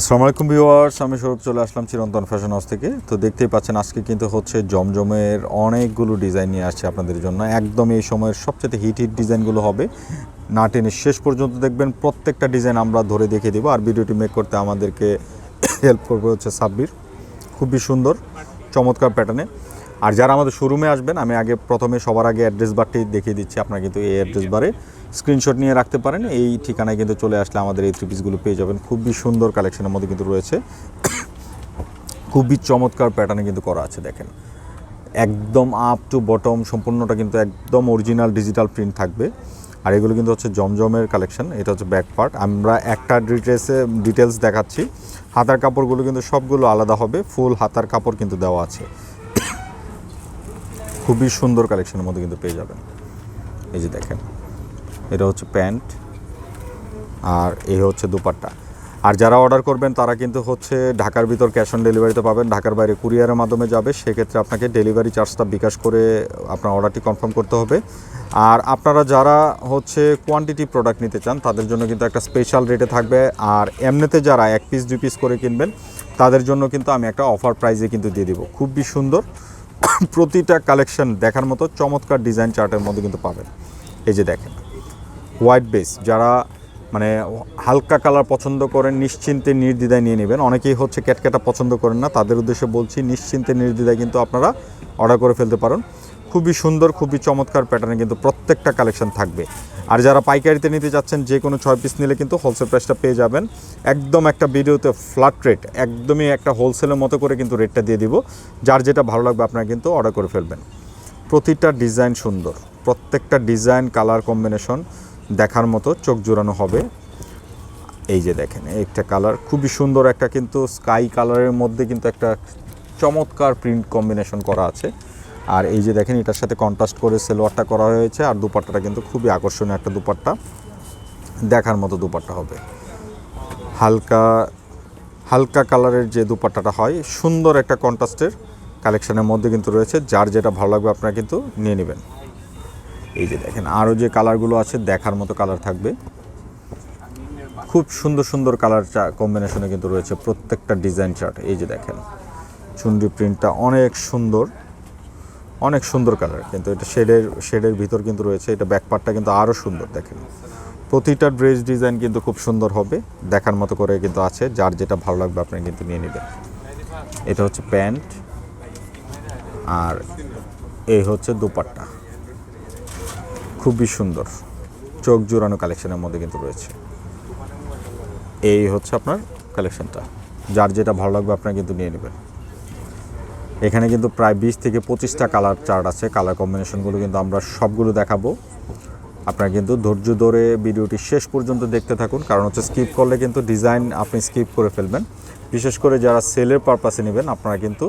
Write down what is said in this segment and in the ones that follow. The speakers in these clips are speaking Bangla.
আসসালামু আলাইকুম ভিউয়ার্স, আমি সৌরভ চলে আসলাম চিরন্তন ফ্যাশন হাউস থেকে। তো দেখতেই পাচ্ছেন, আজকে কিন্তু হচ্ছে জমজমের অনেকগুলো ডিজাইন নিয়ে আসছে আপনাদের জন্য। একদম এই সময়ের সবচেয়ে হিট হিট ডিজাইনগুলো হবে। না টেনে শেষ পর্যন্ত দেখবেন, প্রত্যেকটা ডিজাইন আমরা ধরে দেখিয়ে দেবো। আর ভিডিওটি মেক করতে আমাদেরকে হেল্প করবে হচ্ছে সাব্বির। খুবই সুন্দর, চমৎকার প্যাটার্নে আর যারা আমাদের শোরুমে আসবেন আমি আগে প্রথমে সবার আগে অ্যাড্রেস বারটি দেখিয়ে দিচ্ছি। আপনারা কিন্তু এই অ্যাড্রেস বারে স্ক্রিনশট নিয়ে রাখতে পারেন। এই ঠিকানায় কিন্তু চলে আসলে আমাদের এই থ্রি পিসগুলো পেয়ে যাবেন। খুবই সুন্দর কালেকশনের মধ্যে কিন্তু রয়েছে। খুবই চমৎকার প্যাটার্নে কিন্তু করা আছে দেখেন। একদম আপ টু বটম সম্পূর্ণটা কিন্তু একদম অরিজিনাল ডিজিটাল প্রিন্ট থাকবে। আর এগুলো কিন্তু হচ্ছে জমজমের কালেকশন এটা হচ্ছে ব্যাক পার্ট আমরা একটা ডিটেলসে ডিটেলস দেখাচ্ছি। হাতার কাপড়গুলো কিন্তু সবগুলো আলাদা হবে ফুল হাতার কাপড় কিন্তু দেওয়া আছে। খুবই সুন্দর কালেকশনের মধ্যে কিন্তু পেয়ে যাবেন। এই যে দেখেন, এটা হচ্ছে প্যান্ট আর এই হচ্ছে দুপাট্টা। আর যারা অর্ডার করবেন, তারা কিন্তু হচ্ছে ঢাকার ভিতর ক্যাশ অন ডেলিভারিতে পাবেন, ঢাকার বাইরে কুরিয়ারের মাধ্যমে যাবে। সেক্ষেত্রে আপনাকে ডেলিভারি চার্জটা বিকাশ করে আপনার অর্ডারটি কনফার্ম করতে হবে। আর আপনারা যারা হচ্ছে কোয়ান্টিটি প্রোডাক্ট নিতে চান, তাদের জন্য কিন্তু একটা স্পেশাল রেটে থাকবে। আর এমনিতে যারা এক পিস দুই পিস করে কিনবেন, তাদের জন্য কিন্তু আমি একটা অফার প্রাইজে কিন্তু দিয়ে দিব। খুবই সুন্দর। প্রতিটা কালেকশন দেখার মতো চমৎকার ডিজাইন চার্টের মধ্যে কিন্তু পাবেন। এই যে দেখেন, হোয়াইট বেস, যারা মানে হালকা কালার পছন্দ করেন, নিশ্চিন্তে নির্দ্বিধায় নিয়ে নেবেন। অনেকেই হচ্ছে ক্যাটক্যাটা পছন্দ করেন না, তাদের উদ্দেশ্যে বলছি, নিশ্চিন্তে নির্দ্বিধায় কিন্তু আপনারা অর্ডার করে ফেলতে পারেন। খুবই সুন্দর, খুবই চমৎকার প্যাটার্নে কিন্তু প্রত্যেকটা কালেকশন থাকবে। আর যারা পাইকারিতে নিতে যাচ্ছেন যে কোনো ছয় পিস নিলে কিন্তু হোলসেল প্রাইসটা পেয়ে যাবেন। একদম একটা ভিডিওতে ফ্ল্যাট রেট একদমই একটা হোলসেলের মতো করে কিন্তু রেটটা দিয়ে দিব। যার যেটা ভালো লাগবে আপনারা কিন্তু অর্ডার করে ফেলবেন। প্রতিটা ডিজাইন সুন্দর, প্রত্যেকটা ডিজাইন কালার কম্বিনেশন দেখার মতো চোখ জোড়ানো হবে। এই যে দেখেন, একটা কালার খুবই সুন্দর একটা কিন্তু স্কাই কালারের মধ্যে কিন্তু একটা চমৎকার প্রিন্ট কম্বিনেশন করা আছে। আর এই যে দেখেন, এটার সাথে কন্ট্রাস্ট করে সেলোয়ারটা করা হয়েছে, আর দুপাট্টাটা কিন্তু খুবই আকর্ষণীয় একটা দুপাট্টা। দেখার মতো দুপাট্টা হবে। হালকা হালকা কালারের যে দুপাট্টাটা হয়, সুন্দর একটা কন্ট্রাস্টের কালেকশনের মধ্যে কিন্তু রয়েছে, যার যেটা ভালো লাগবে আপনারা কিন্তু নিয়ে নেবেন। এই যে দেখেন, আরও যে কালারগুলো আছে, দেখার মতো কালার থাকবে। খুব সুন্দর সুন্দর কালার কম্বিনেশনে কিন্তু রয়েছে প্রত্যেকটা ডিজাইন চার্ট এই যে দেখেন চুন্ডি প্রিন্টটা অনেক সুন্দর। অনেক সুন্দর কালার, কিন্তু এটা শেডের শেডের ভিতর কিন্তু রয়েছে, এটা ব্যাকপার্টটা কিন্তু আরও সুন্দর, দেখেন। প্রতিটা ড্রেস ডিজাইন কিন্তু খুব সুন্দর হবে, দেখার মতো করে কিন্তু আছে, যার যেটা ভালো লাগবে আপনি কিন্তু নিয়ে নেবেন। এটা হচ্ছে প্যান্ট, আর এই হচ্ছে দুপাট্টা। খুবই সুন্দর, চোখ জোড়ানো কালেকশনের মধ্যে কিন্তু রয়েছে। এই হচ্ছে আপনার কালেকশনটা, যার যেটা ভালো লাগবে আপনারা কিন্তু নিয়ে নেবেন। এখানে কিন্তু প্রায় বিশ থেকে পঁচিশটা কালার চার্ট আছে, কালার কম্বিনেশনগুলো কিন্তু আমরা সবগুলো দেখাবো। আপনারা কিন্তু ধৈর্য ধরে ভিডিওটি শেষ পর্যন্ত দেখতে থাকুন, কারণ হচ্ছে স্কিপ করলে কিন্তু ডিজাইন আপনি স্কিপ করে ফেলবেন। বিশেষ করে যারা সেলের পারপাসে নেবেন, আপনারা কিন্তু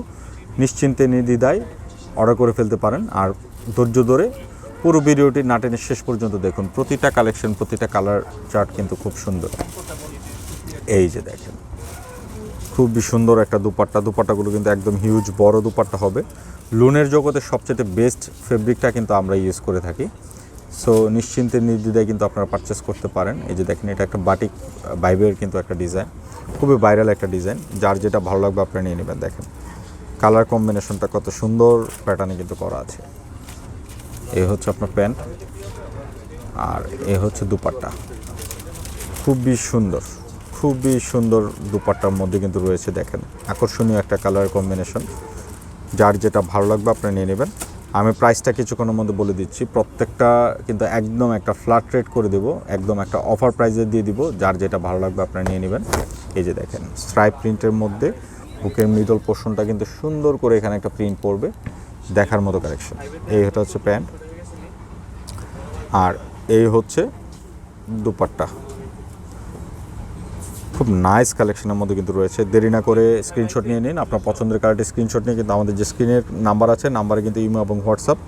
নিশ্চিন্তে নির্দ্বিধায় অর্ডার করে ফেলতে পারেন। আর ধৈর্য ধরে পুরো ভিডিওটি না টেনে শেষ পর্যন্ত দেখুন। প্রতিটা কালেকশন প্রতিটা কালার চার্ট কিন্তু খুব সুন্দর। এই যে দেখেন। খুবই সুন্দর একটা দুপাট্টা। দুপাট্টাগুলো কিন্তু একদম হিউজ বড় দুপাট্টা হবে। লোনের জগতে সবচেয়ে বেস্ট ফেব্রিকটা কিন্তু আমরা ইউজ করে থাকি। সো নিশ্চিন্তে নির্দ্বিধায় কিন্তু আপনারা পারচেস করতে পারেন। এই যে দেখেন, এটা একটা বাটিক বাইবের কিন্তু একটা ডিজাইন খুবই ভাইরাল একটা ডিজাইন যার যেটা ভালো লাগবে আপনারা নিয়ে নেবেন, দেখেন। কালার কম্বিনেশনটা কত সুন্দর প্যাটার্নে কিন্তু করা আছে। এই হচ্ছে আপনার প্যান্ট। আর এ হচ্ছে দুপাট্টা। খুবই সুন্দর। খুবই সুন্দর দুপাট্টার মধ্যে কিন্তু রয়েছে, দেখেন। আকর্ষণীয় একটা কালার কম্বিনেশন যার যেটা ভালো লাগবে আপনি নিয়ে নেবেন। আমি প্রাইসটা কিছুক্ষণের মধ্যে বলে দিচ্ছি। প্রত্যেকটা কিন্তু একদম একটা ফ্ল্যাট রেট করে দেব, একদম একটা অফার প্রাইসে দিয়ে দিব, যার যেটা ভালো লাগবে আপনারা নিয়ে নেবেন। এই যে দেখেন স্ট্রাইপ প্রিন্টের মধ্যে বুকের মিডল পোর্শনটা কিন্তু সুন্দর করে এখানে একটা প্রিন্ট পড়বে, দেখার মতো কালেকশন এই হচ্ছে প্যান্ট। আর এই হচ্ছে দুপাট্টা। খুব নাইস কালেকশনের মধ্যে কিন্তু রয়েছে। দেরি না করে স্ক্রিনশট নিয়ে নিন। আপনার পছন্দের কালারটি স্ক্রিনশট নিয়ে কিন্তু আমাদের যে স্ক্রিনের নাম্বার আছে নাম্বারে কিন্তু ইমো এবং হোয়াটসঅ্যাপ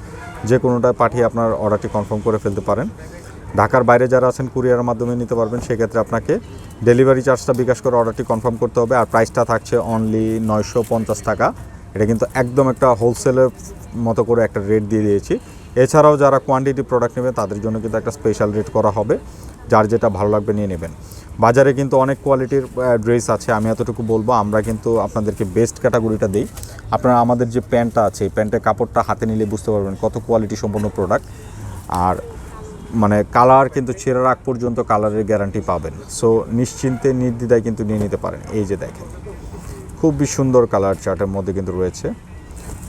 যে কোনোটায় পাঠিয়ে আপনার অর্ডারটি কনফার্ম করে ফেলতে পারেন। ঢাকার বাইরে যারা আছেন কুরিয়ারের মাধ্যমে নিতে পারবেন। সেক্ষেত্রে আপনাকে ডেলিভারি চার্জটা বিকাশ করে অর্ডারটি কনফার্ম করতে হবে। আর প্রাইসটা থাকছে অনলি নয়শো পঞ্চাশ টাকা। এটা কিন্তু একদম একটা হোলসেলের মতো করে একটা রেট দিয়ে দিয়েছি। এছাড়াও যারা কোয়ান্টিটি প্রোডাক্ট নেবে তাদের জন্য কিন্তু একটা স্পেশাল রেট করা হবে। যার যেটা ভালো লাগবে নিয়ে নেবেন। বাজারে কিন্তু অনেক কোয়ালিটির ড্রেস আছে, আমি এতটুকু বলব। আমরা কিন্তু আপনাদেরকে বেস্ট ক্যাটাগরিটা দিই। আপনারা আমাদের যে প্যান্টটা আছে, এই প্যান্টের কাপড়টা হাতে নিলে বুঝতে পারবেন কত কোয়ালিটি সম্পন্ন প্রোডাক্ট আর মানে কালার কিন্তু ছেঁড়ার আগ পর্যন্ত কালারের গ্যারান্টি পাবেন। সো নিশ্চিন্তে, নির্দ্বিধায় কিন্তু নিয়ে নিতে পারেন। এই যে দেখেন, খুবই সুন্দর কালার চার্টের মধ্যে কিন্তু রয়েছে।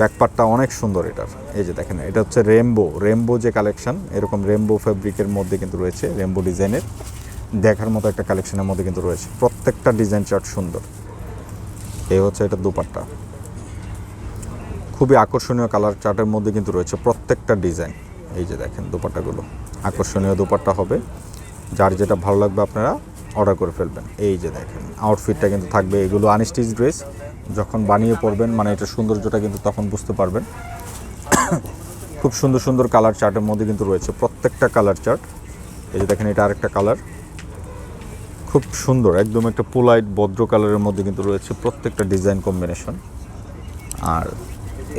ব্যাকপারটা অনেক সুন্দর এটার। এই যে দেখেন, এটা হচ্ছে রেমবো রেমবো যে কালেকশন এরকম রেমবো ফেব্রিকের মধ্যে কিন্তু রয়েছে রেমবো ডিজাইনের দেখার মতো একটা কালেকশনের মধ্যে কিন্তু রয়েছে। প্রত্যেকটা ডিজাইন চার্ট সুন্দর। এই হচ্ছে এটা দুপাট্টা। খুবই আকর্ষণীয় কালার চার্টের মধ্যে কিন্তু রয়েছে প্রত্যেকটা ডিজাইন। এই যে দেখেন দুপাট্টাগুলো। আকর্ষণীয় দুপাট্টা হবে। যার যেটা ভালো লাগবে আপনারা অর্ডার করে ফেলবেন। এই যে দেখেন আউটফিটটা কিন্তু থাকবে। এগুলো আনস্টিচ ড্রেস যখন বানিয়ে পরবেন মানে এটা সৌন্দর্যটা কিন্তু তখন বুঝতে পারবেন। খুব সুন্দর সুন্দর কালার চার্টের মধ্যে কিন্তু রয়েছে প্রত্যেকটা কালার চার্ট। এই যে দেখেন, এটা আরেকটা কালার। খুব সুন্দর, একদম একটা পোলাইট ভদ্র কালারের মধ্যে কিন্তু রয়েছে প্রত্যেকটা ডিজাইন কম্বিনেশন। আর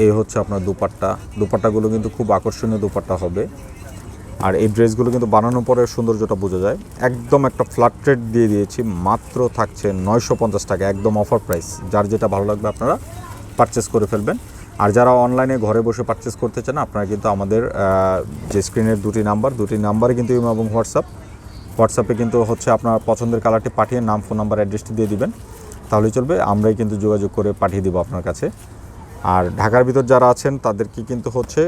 এই হচ্ছে আপনার দুপাট্টা, দুপাট্টাগুলো কিন্তু খুব আকর্ষণীয় দুপাট্টা হবে। আর এই ড্রেসগুলো কিন্তু বানানোর পরে সৌন্দর্যটা বোঝা যায়। একদম একটা ফ্ল্যাট রেট দিয়ে দিয়েছি, মাত্র থাকছে নয়শো পঞ্চাশ টাকা, একদম অফার প্রাইস। যার যেটা ভালো লাগবে আপনারা পারচেস করে ফেলবেন। আর যারা অনলাইনে ঘরে বসে পারচেস করতে চান, আপনারা কিন্তু আমাদের যে স্ক্রিনের দুটি নাম্বার দুটি নাম্বারে কিন্তু এবং হোয়াটসঅ্যাপ হোয়াটসঅ্যাপে কিন্তু হচ্ছে আপনার পছন্দের কালারটি পাঠিয়ে নাম ফোন নাম্বার অ্যাড্রেসটি দিয়ে দিবেন। তাহলেই চলবে, আমরাই কিন্তু যোগাযোগ করে পাঠিয়ে দেবো আপনার কাছে। আর ঢাকার ভিতর যারা আছেন, তাদেরকে কিন্তু হচ্ছে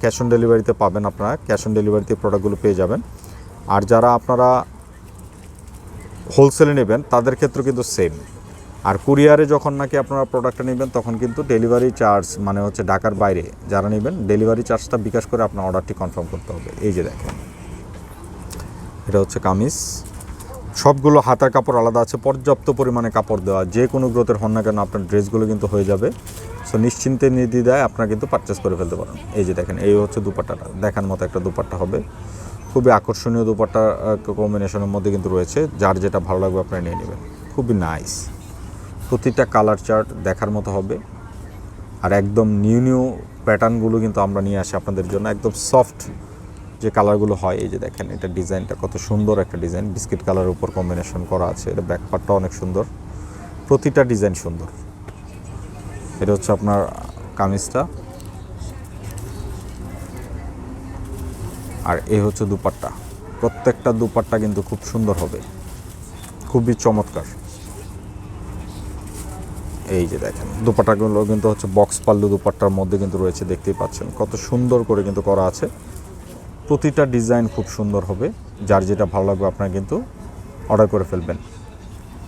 ক্যাশ অন ডেলিভারিতে পাবেন আপনারা। ক্যাশ অন ডেলিভারিতে প্রোডাক্টগুলো পেয়ে যাবেন। আর যারা আপনারা হোলসেলে নেবেন, তাদের ক্ষেত্রে কিন্তু সেম আর কুরিয়ারে যখন নাকি আপনারা প্রোডাক্টটা নেবেন, তখন কিন্তু ডেলিভারি চার্জ মানে হচ্ছে ঢাকার বাইরে যারা নেবেন ডেলিভারি চার্জটা বিকাশ করে আপনার অর্ডারটি কনফার্ম করতে হবে। এই যে দেখেন। এটা হচ্ছে কামিজ। সবগুলো হাতার কাপড় আলাদা আছে, পর্যাপ্ত পরিমাণে কাপড় দেওয়া। যে কোনো গ্রোথের হন না কেন আপনার ড্রেসগুলো কিন্তু হয়ে যাবে। সো নিশ্চিন্তে নির্দ্বিধায় আপনারা কিন্তু পারচেস করে ফেলতে পারেন। এই যে দেখেন, এই হচ্ছে দুপাট্টাটা। দেখার মতো একটা দুপাট্টা হবে। খুবই আকর্ষণীয় দুপাট্টা কম্বিনেশনের মধ্যে কিন্তু রয়েছে। যার যেটা ভালো লাগবে আপনারা নিয়ে নেবেন। খুবই নাইস প্রতিটা কালার চার্ট দেখার মতো হবে। আর একদম নিউ নিউ প্যাটার্নগুলো কিন্তু আমরা নিয়ে আসি আপনাদের জন্য। একদম সফট যে কালারগুলো হয়, এই যে দেখেন, এটা ডিজাইনটা কত সুন্দর একটা ডিজাইন। বিস্কিট কালারের উপর কম্বিনেশন করা আছে। এটা ব্যাকপার্টটা অনেক সুন্দর। প্রতিটা ডিজাইন সুন্দর। এটা হচ্ছে আপনার কামিজটা। আর এই হচ্ছে দুপাট্টা। প্রত্যেকটা দুপাট্টা কিন্তু খুব সুন্দর হবে। খুবই চমৎকার। এই যে দেখেন, দুপাট্টাগুলো কিন্তু হচ্ছে বক্স পাল্লু দুপাট্টার মধ্যে কিন্তু রয়েছে, দেখতেই পাচ্ছেন। কত সুন্দর করে কিন্তু করা আছে। প্রতিটা ডিজাইন খুব সুন্দর হবে। যার যেটা ভালো লাগবে আপনারা কিন্তু অর্ডার করে ফেলবেন।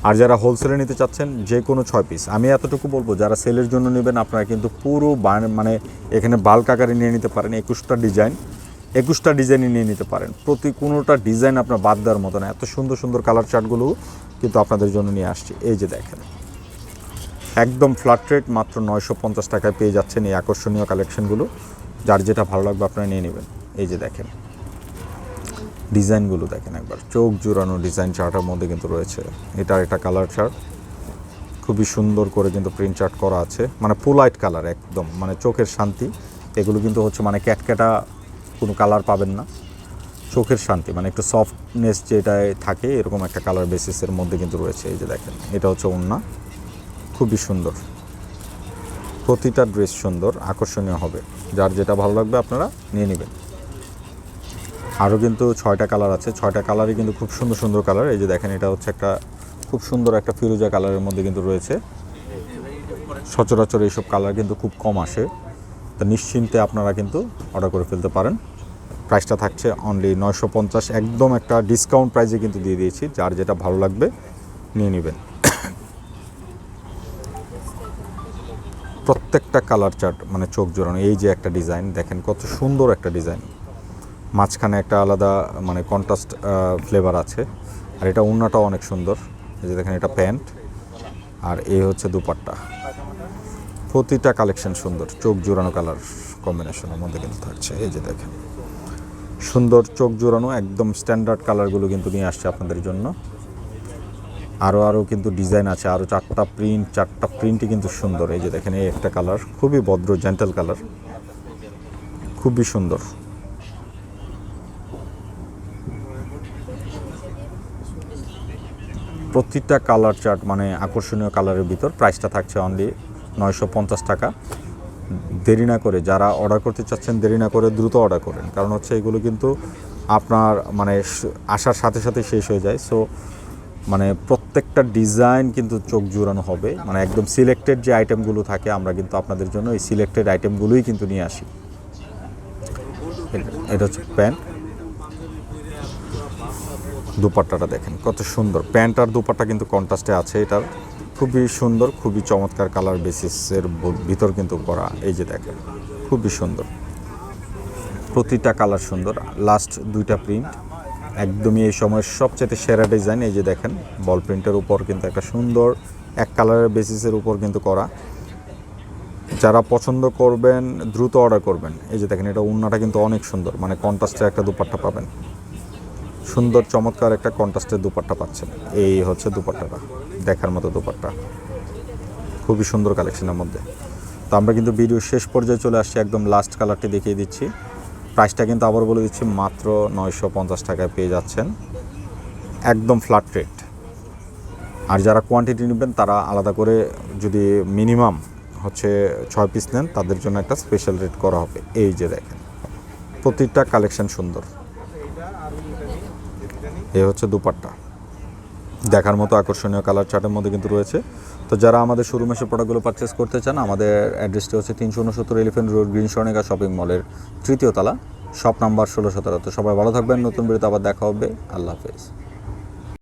আর যারা হোলসেলে নিতে চাচ্ছেন, যে কোনো ছয় পিস আমি এতটুকু বলব, যারা সেলের জন্য নেবেন, আপনারা কিন্তু পুরো মানে এখানে বাল্ক আকারে নিয়ে নিতে পারেন, একুশটা ডিজাইন একুশটা ডিজাইনই নিয়ে নিতে পারেন। প্রতি কোনোটা ডিজাইন আপনার বাদ দেওয়ার মতো না। এত সুন্দর সুন্দর কালার চার্টগুলো কিন্তু আপনাদের জন্য নিয়ে আসছি। এই যে দেখেন। একদম ফ্ল্যাট রেট মাত্র নয়শো পঞ্চাশ টাকায় পেয়ে যাচ্ছেন এই আকর্ষণীয় কালেকশনগুলো যার যেটা ভালো লাগবে আপনারা নিয়ে নেবেন। এই যে দেখেন। ডিজাইনগুলো দেখেন একবার। চোখ জোড়ানো ডিজাইন চার্টের মধ্যে কিন্তু রয়েছে। এটার একটা কালার চার্ট। খুবই সুন্দর করে কিন্তু প্রিন্ট চার্ট করা আছে। মানে পোলাইট কালার একদম। মানে চোখের শান্তি। এগুলো কিন্তু হচ্ছে মানে ক্যাটক্যাটা কোনো কালার পাবেন না। চোখের শান্তি। মানে একটু সফটনেস যেটায় থাকে, এরকম একটা কালার বেসিসের মধ্যে কিন্তু রয়েছে। এই যে দেখেন, এটা হচ্ছে ওন্না খুবই সুন্দর। প্রতিটা ড্রেস সুন্দর। আকর্ষণীয় হবে। যার যেটা ভালো লাগবে আপনারা নিয়ে নেবেন। আরও কিন্তু ছয়টা কালার আছে। ছয়টা কালারই কিন্তু খুব সুন্দর সুন্দর কালার এই যে দেখেন, এটা হচ্ছে একটা খুব সুন্দর একটা ফিরোজা কালারের মধ্যে কিন্তু রয়েছে। সচরাচর এইসব কালার কিন্তু খুব কম আসে। তো নিশ্চিন্তে আপনারা কিন্তু অর্ডার করে ফেলতে পারেন। প্রাইসটা থাকছে অনলি নয়শো পঞ্চাশ। একদম একটা ডিসকাউন্ট প্রাইসে কিন্তু দিয়ে দিয়েছি। যার যেটা ভালো লাগবে, নিয়ে নেবেন। প্রত্যেকটা কালার চার্ট মানে চোখ জোড়ানো। এই যে একটা ডিজাইন দেখেন কত সুন্দর একটা ডিজাইন মাঝখানে একটা আলাদা মানে কন্ট্রাস্ট ফ্লেভার আছে। আর এটা উন্নাটাও অনেক সুন্দর। এই যে দেখেন, এটা প্যান্ট। আর এই হচ্ছে দুপাট্টা। প্রতিটা কালেকশন সুন্দর। চোখ জোড়ানো কালার কম্বিনেশনের মধ্যে কিন্তু থাকছে। এই যে দেখেন। সুন্দর চোখ জোড়ানো, একদম স্ট্যান্ডার্ড কালারগুলো কিন্তু নিয়ে আসছে আপনাদের জন্য। আরও আরও কিন্তু ডিজাইন আছে। আরও চারটা প্রিন্ট চারটা প্রিন্টই কিন্তু সুন্দর। এই যে দেখেন, এই একটা কালার খুবই ভদ্র জেন্টাল কালার খুবই সুন্দর। প্রতিটা কালার চার্ট মানে আকর্ষণীয় কালারের ভিতর প্রাইসটা থাকছে অনলি নয়শো পঞ্চাশ টাকা। দেরি না করে যারা অর্ডার করতে চাচ্ছেন, দেরি না করে দ্রুত অর্ডার করেন। কারণ হচ্ছে এগুলো কিন্তু আপনার মানে আসার সাথে সাথে শেষ হয়ে যায়। সো মানে প্রত্যেকটা ডিজাইন কিন্তু চোখ জুড়ানো হবে। মানে একদম সিলেক্টেড যে আইটেমগুলো থাকে, আমরা কিন্তু আপনাদের জন্য এই সিলেক্টেড আইটেমগুলোই কিন্তু নিয়ে আসি। এটা- এটা হচ্ছে প্যান্ট দুপাট্টাটা দেখেন, কত সুন্দর। প্যান্ট আর দুপাট্টা কিন্তু কন্ট্রাস্টে আছে এটার। খুবই সুন্দর, খুবই চমৎকার কালার বেসিসের ভিতর কিন্তু করা, এই যে দেখেন, খুবই সুন্দর। প্রতিটা কালার সুন্দর লাস্ট দুইটা প্রিন্ট একদমই এই সময়ের সবচেয়ে সেরা ডিজাইন এই যে দেখেন বল প্রিন্টের উপর কিন্তু একটা সুন্দর, এক কালারের বেসিসের উপর কিন্তু করা। যারা পছন্দ করবেন, দ্রুত অর্ডার করবেন। এই যে দেখেন, এটা উন্নাটা কিন্তু অনেক সুন্দর মানে কন্ট্রাস্টের একটা দুপাট্টা পাবেন। সুন্দর, চমৎকার একটা কন্ট্রাস্টের দুপাট্টা পাচ্ছেন। এই হচ্ছে দুপাট্টাটা, দেখার মতো দুপাট্টা। খুবই সুন্দর কালেকশনের মধ্যে। তো আমরা কিন্তু ভিডিও শেষ পর্যায়ে চলে আসছি, একদম লাস্ট কালারটি দেখিয়ে দিচ্ছি। প্রাইসটা কিন্তু আবার বলে দিচ্ছি, মাত্র নয়শো পঞ্চাশ টাকায় পেয়ে যাচ্ছেন। একদম ফ্ল্যাট রেট আর যারা কোয়ান্টিটি নেবেন, তারা আলাদা করে যদি মিনিমাম হচ্ছে ছয় পিস নেন, তাদের জন্য একটা স্পেশাল রেট করা হবে। এই যে দেখেন, প্রতিটা কালেকশন সুন্দর। এই হচ্ছে দুপাট্টা। দেখার মতো আকর্ষণীয় কালার চার্টের মধ্যে কিন্তু রয়েছে। তো যারা আমাদের শোরুমে এসে প্রোডাক্টগুলো পারচেস করতে চান, আমাদের অ্যাড্রেসটি হচ্ছে তিনশো উনসত্তর elephant road green Swarnika shopping মলের তৃতীয় তলা শপ নাম্বার ষোলো সতেরো। তো সবাই ভালো থাকবেন, নতুন বিরতি আবার দেখা হবে। আল্লাহ হাফেজ।